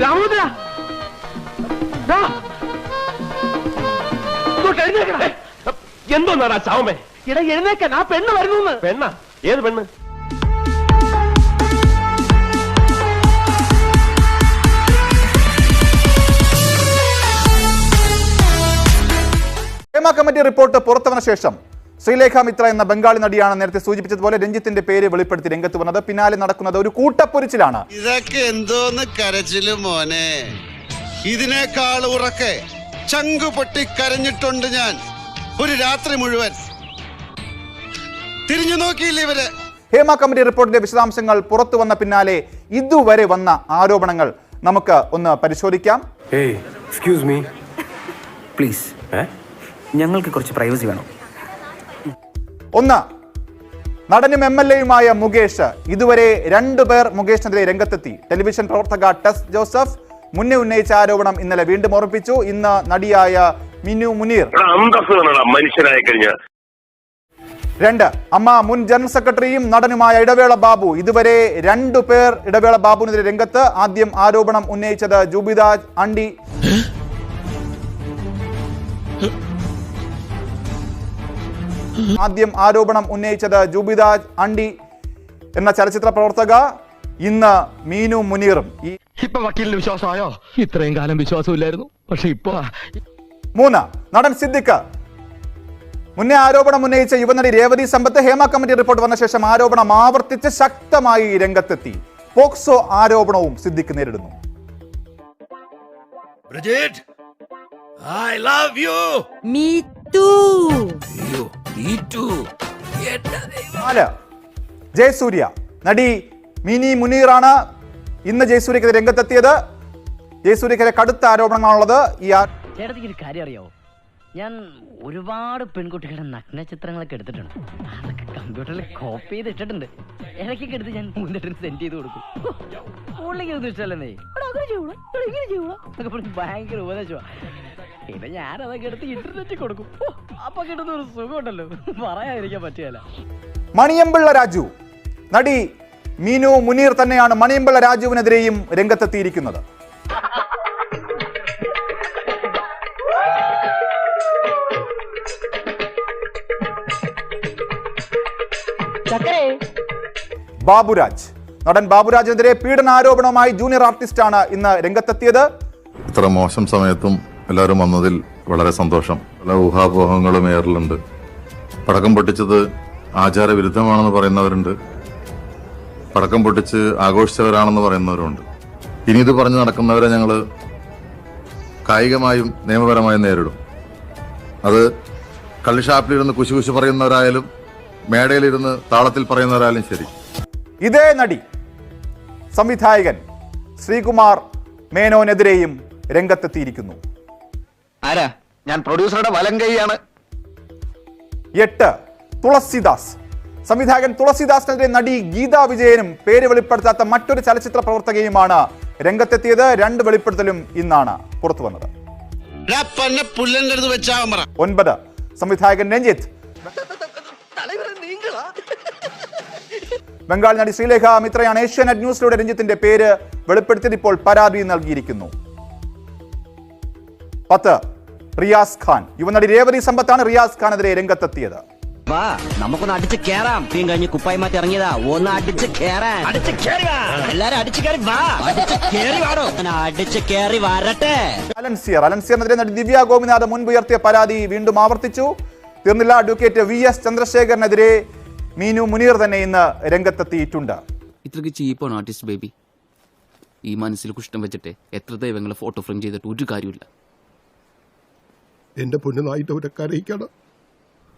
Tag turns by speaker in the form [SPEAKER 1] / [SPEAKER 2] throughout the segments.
[SPEAKER 1] രാമോദ്ര എന്തോന്നാടാ ചാവമേ? ഇട എഴുന്നേക്കാൻ ആ പെണ്ണ് വരുന്നു പെണ്ണ? ഏത് പെണ്ണ്?
[SPEAKER 2] ഹേമ കമ്മിറ്റി റിപ്പോർട്ട് പുറത്തുവന്ന ശേഷം. ശ്രീലേഖ മിത്ര എന്ന ബംഗാളി നടിയാണ് നേരത്തെ സൂചിപ്പിച്ചതുപോലെ രഞ്ജിത്തിന്റെ പേര് വെളിപ്പെടുത്തി രംഗത്ത് വന്നത്. പിന്നാലെ നടക്കുന്നത് ഒരു കൂട്ടപ്പൊരിച്ചിലാണ്.
[SPEAKER 3] ഇതൊക്കെ എന്തോന്ന് കരച്ചിൽ മോനെ. ഇതിനേക്കാൾ ഉറക്കെ ചങ്കു പൊട്ടി കരഞ്ഞിട്ടുണ്ട് ഞാൻ ഒരു രാത്രി മുഴുവൻ. തിരിഞ്ഞു നോക്കിയില്ല ഇവർ?
[SPEAKER 2] ഹേമ കമ്മിറ്റി റിപ്പോർട്ടിന്റെ വിശദാംശങ്ങൾ പുറത്തു വന്ന പിന്നാലെ ഇതുവരെ വന്ന ആരോപണങ്ങൾ നമുക്ക് ഒന്ന് പരിശോധിക്കാം.
[SPEAKER 4] എക്സ്ക്യൂസ് മീ
[SPEAKER 5] പ്ലീസ് ഞങ്ങൾക്ക് കുറച്ച് പ്രൈവസി വേണം.
[SPEAKER 2] ഒന്ന് നടനും എം എൽ എയുമായ മുകേഷ്. ഇതുവരെ രണ്ടു പേർ മുകേഷിനെതിരെ രംഗത്തെത്തി. ടെലിവിഷൻ പ്രവർത്തക ടെസ് ജോസഫ് മുന്നേ ഉന്നയിച്ച ആരോപണം ഇന്നലെ വീണ്ടും ഉറപ്പിച്ചു. ഇന്ന് നടിയായ മിനു മുനീർ.
[SPEAKER 6] മനുഷ്യനായി കഴിഞ്ഞാൽ
[SPEAKER 2] രണ്ട് അമ്മ മുൻ ജനറൽ സെക്രട്ടറിയും നടനുമായ ഇടവേള ബാബു. ഇതുവരെ രണ്ടു പേർ ഇടവേള ബാബുവിനെതിരെ രംഗത്ത്. ആദ്യം ആരോപണം ഉന്നയിച്ചത് ജൂബിദാജ് അണ്ടി ആദ്യം ആരോപണം ഉന്നയിച്ചത് ജൂബിദാജ് അണ്ടി എന്ന ചലച്ചിത്ര പ്രവർത്തക. ഇന്ന് മീനു മുനീറും ഈ
[SPEAKER 1] ഇപ്പൊ വക്കീലിന് വിശ്വാസമായോ? ഇത്രയും കാലം വിശ്വാസമില്ലായിരുന്നു. പക്ഷെ ഇപ്പൊ
[SPEAKER 2] മൂന്ന് നടൻ സിദ്ദിഖ്. മുന്നേ ആരോപണം ഉന്നയിച്ച യുവനടി രേവതി സമ്പത്ത് ഹേമ കമ്മിറ്റി റിപ്പോർട്ട് വന്ന ശേഷം ആരോപണം ആവർത്തിച്ച് ശക്തമായി രംഗത്തെത്തി. പോക്സോ ആരോപണവും സിദ്ദിഖ് നേരിടുന്നു.
[SPEAKER 7] Me too.
[SPEAKER 2] നാല്. ജയസൂര്യ. നടി മിനി മുനീറാണ് ഇന്ന് ജയസൂര്യക്കെതിരെ രംഗത്തെത്തിയത്. ജയസൂര്യക്കെതിരെ കടുത്ത ആരോപണങ്ങളാണുള്ളത്. ഈ ആ-
[SPEAKER 8] ചേട്ടത്തിക്ക് ഒരു കാര്യം അറിയാവോ? ഞാൻ ഒരുപാട് പെൺകുട്ടികളുടെ നഗ്ന ചിത്രങ്ങളൊക്കെ എടുത്തിട്ടുണ്ട്. അതൊക്കെ കമ്പ്യൂട്ടറിൽ കോപ്പി ചെയ്ത് ഇട്ടിട്ടുണ്ട്. ഇടയ്ക്കൊക്കെ എടുത്ത് ഞാൻ മുന്നിട്ട് സെൻഡ് ചെയ്ത് കൊടുക്കും. പുള്ളിക്ക് ഒന്നും ഇഷ്ടമല്ലെന്നേ. എടാ, അങ്ങനെ ചെയ്യൂടാ, എടാ, ഇങ്ങനെ ചെയ്യൂടാ. എന്നൊക്കെ പറഞ്ഞ് ഭയങ്കര ഉപദേശമാ. പിന്നെ ഞാൻ അതൊക്കെ എടുത്ത് ഇന്റർനെറ്റ് കൊടുക്കും. അപ്പൊ കിട്ടുന്ന ഒരു സുഖമുണ്ടല്ലോ. പറയാതിരിക്കാൻ പറ്റിയല്ല
[SPEAKER 2] മണിയമ്പിള്ള രാജു. നടി മീനു മുനീർ തന്നെയാണ് മണിയമ്പിള്ള രാജുവിനെതിരെയും രംഗത്തെത്തിയിരിക്കുന്നത്. ബാബുരാജ്. നടൻ ബാബുരാജിനെതിരെ പീഡനാരോപണവുമായി ജൂനിയർ ആർട്ടിസ്റ്റാണ് ഇന്ന് രംഗത്തെത്തിയത്.
[SPEAKER 9] ഇത്ര മോശം സമയത്തും എല്ലാവരും വന്നതിൽ വളരെ സന്തോഷം. പല ഊഹാപോഹങ്ങളും ഏറലുണ്ട്. പടക്കം പൊട്ടിച്ചത് ആചാരവിരുദ്ധമാണെന്ന് പറയുന്നവരുണ്ട്. പടക്കം പൊട്ടിച്ച് ആഘോഷിച്ചവരാണെന്ന് പറയുന്നവരുണ്ട് ഇനി ഇത് പറഞ്ഞു നടക്കുന്നവരെ ഞങ്ങൾ കായികമായും നിയമപരമായും നേരിടും. അത് കള്ളിഷാപ്പിലിരുന്ന് കുശി കുശി പറയുന്നവരായാലും മേടയിലിരുന്ന് താളത്തിൽ പറയുന്നവരായാലും ശരി.
[SPEAKER 2] ഇതേ നടി സംവിധായകൻ ശ്രീകുമാർ മേനോനെതിരെയും രംഗത്തെത്തിയിരിക്കുന്നു.
[SPEAKER 1] ആരാ? ഞാൻ പ്രൊഡ്യൂസറുടെ വലം കൈയാണ്.
[SPEAKER 2] എട്ട് തുളസിദാസ്. സംവിധായകൻ തുളസിദാസിനെതിരെ നടി ഗീതാ വിജയനും പേര് വെളിപ്പെടുത്താത്ത മറ്റൊരു ചലച്ചിത്ര പ്രവർത്തകയുമാണ് രംഗത്തെത്തിയത്. രണ്ട് വെളിപ്പെടുത്തലും ഇന്നാണ് പുറത്തു വന്നത്. ഒൻപത് സംവിധായകൻ രഞ്ജിത്ത്. ബംഗാൾ നടി ശ്രീലേഖ മിത്രയാണ്. ഏഷ്യാനെറ്റ് ന്യൂസിലൂടെ രഞ്ജിത്തിന്റെ പേര് വെളിപ്പെടുത്തിയത് ഇപ്പോൾ പരാതി നൽകിയിരിക്കുന്നു. പത്ത് റിയാസ് ഖാൻ. യുവനടി രേവതി സമ്പത്താണ് റിയാസ് ഖാനെതിരെ രംഗത്തെത്തിയത്.
[SPEAKER 8] വാ നമുക്കൊന്ന് അടിച്ച് കേറാം. തീം കഴിഞ്ഞ് കുപ്പായി മാറ്റി ഇറങ്ങിയതാ. ഒന്ന് അടിച്ച് കേറാൻ. അടിച്ച് കേറി വാ. എല്ലാരും അടിച്ച് കേറി വാ. അടിച്ച് കേറി വാടോ. അടിച്ച് കേറി വരട്ടെ.
[SPEAKER 2] അലൻസിയർ അലൻസിയറിനെതിരെ നടി ദിവ്യ ഗോപിനാഥ് മുൻപ് ഉയർത്തിയ പരാതി വീണ്ടും ആവർത്തിച്ചു. തീർന്നില്ല അഡ്വക്കേറ്റ് വി എസ് ചന്ദ്രശേഖരനെതിരെ മീനു മുനീർ തന്നെ ഇന്ന് രംഗത്തെത്തിയിട്ടുണ്ട്.
[SPEAKER 10] ഇത്രക്ക് ചീപ്പാണ് ആർട്ടിസ്റ്റ് ബേബി ഈ മനസ്സിൽ കുഷ്ടം വെച്ചിട്ട് എത്ര ദൈവങ്ങളെ ഫോട്ടോ ഫ്രെയിം ചെയ്തിട്ട് ഒരു കാര്യമില്ല
[SPEAKER 4] എന്റെ പൊന്നു നായിട്ട് അവരെ കരയിക്കണം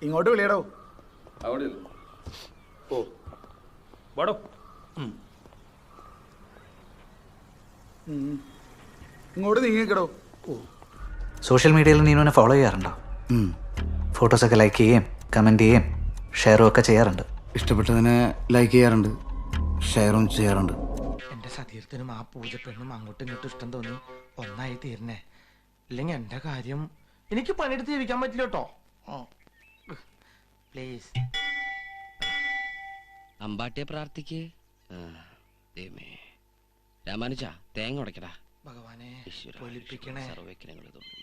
[SPEAKER 5] ഇങ്ങോട്ട് വിളിയടോ. ഇങ്ങോട്ട് നീങ്ങിക്കടോ.
[SPEAKER 7] സോഷ്യൽ മീഡിയയിൽ നീനുവിനെ ഫോളോ ചെയ്യാറുണ്ടോ? ഫോട്ടോസൊക്കെ ലൈക്ക് ചെയ്യുകയും കമന്റ് ചെയ്യുകയും ഷെയറും ഒക്കെ ചെയ്യാറുണ്ട്.
[SPEAKER 5] ഇഷ്ടപ്പെട്ടതിനെ ലൈക്ക് ചെയ്യാറുണ്ട് ഷെയറും ചെയ്യാറുണ്ട്.
[SPEAKER 11] എന്റെ സതീർത്ഥനും ആ പൂജപ്പെണ്ണും അങ്ങോട്ടും ഇങ്ങോട്ടും ഇഷ്ടം തോന്നി ഒന്നായി തീരണേ ഇല്ലെങ്കിൽ എന്റെ കാര്യം എനിക്ക് പണിയെടുത്ത് ജീവിക്കാൻ പറ്റില്ല കേട്ടോ. പ്ലീസ്
[SPEAKER 8] അമ്പാട്ടിയെ പ്രാർത്ഥിക്ക്. രാമാനുജ തേങ്ങ ഉടക്കടാ
[SPEAKER 11] ഭഗവാനെ
[SPEAKER 12] സർവേക്കിനങ്ങൾ തോന്നുന്നു